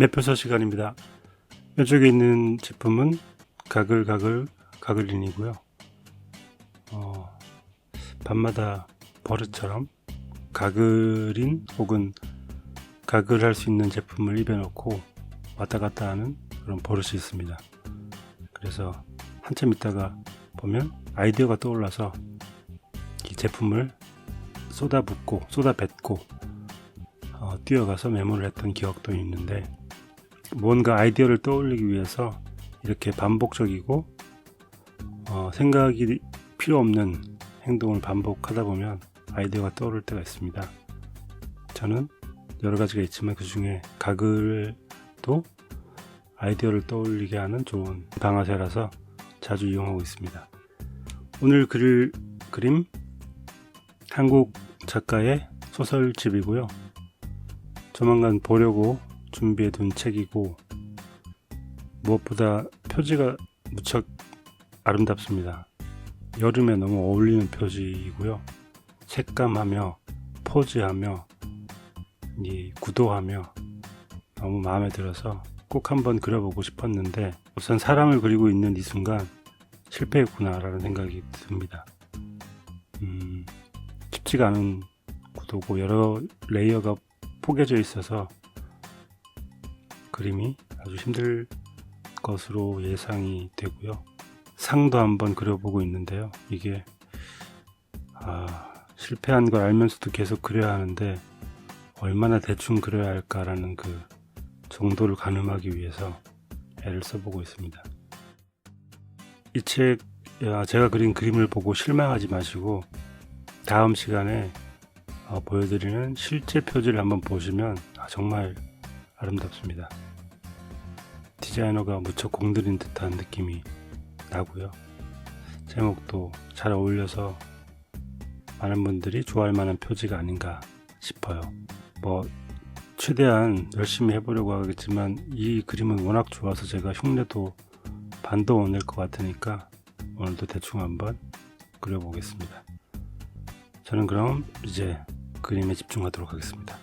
매표소 시간입니다. 이쪽에 있는 제품은 가글가글 가글린이고요. 어, 밤마다 버릇처럼 가글인 혹은 가글할 수 있는 제품을 입에 넣고 왔다 갔다 하는 그런 버릇이 있습니다. 그래서 한참 있다가 보면 아이디어가 떠올라서 이 제품을 쏟아붓고 쏟아뱉고 어, 뛰어가서 메모를 했던 기억도 있는데 뭔가 아이디어를 떠올리기 위해서 이렇게 반복적이고 어, 생각이 필요 없는 행동을 반복하다 보면 아이디어가 떠오를 때가 있습니다. 저는 여러 가지가 있지만 그 중에 가글도 아이디어를 떠올리게 하는 좋은 방아쇠라서 자주 이용하고 있습니다. 오늘 그릴 그림 한국 작가의 소설집이고요. 조만간 보려고 준비해 둔 책이고 무엇보다 표지가 무척 아름답습니다. 여름에 너무 어울리는 표지이고요. 색감하며 포즈하며 이 구도하며 너무 마음에 들어서 꼭 한번 그려보고 싶었는데 우선 사람을 그리고 있는 이 순간 실패했구나라는 생각이 듭니다. 음, 쉽지가 않은 구도고 여러 레이어가 포개져 있어서 그림이 아주 힘들 것으로 예상이 되고요. 상도 한번 그려보고 있는데요. 이게 아, 실패한 걸 알면서도 계속 그려야 하는데 얼마나 대충 그려야 할까라는 그 정도를 가늠하기 위해서 애를 써보고 있습니다. 이 책, 야, 제가 그린 그림을 보고 실망하지 마시고 다음 시간에 어, 보여드리는 실제 표지를 한번 보시면 아, 정말 아름답습니다. 디자이너가 무척 공들인 듯한 느낌이 나고요. 제목도 잘 어울려서 많은 분들이 좋아할 만한 표지가 아닌가 싶어요. 뭐 최대한 열심히 해보려고 하겠지만 이 그림은 워낙 좋아서 제가 흉내도 반도 못 낼 것 같으니까 오늘도 대충 한번 그려보겠습니다. 저는 그럼 이제 그림에 집중하도록 하겠습니다.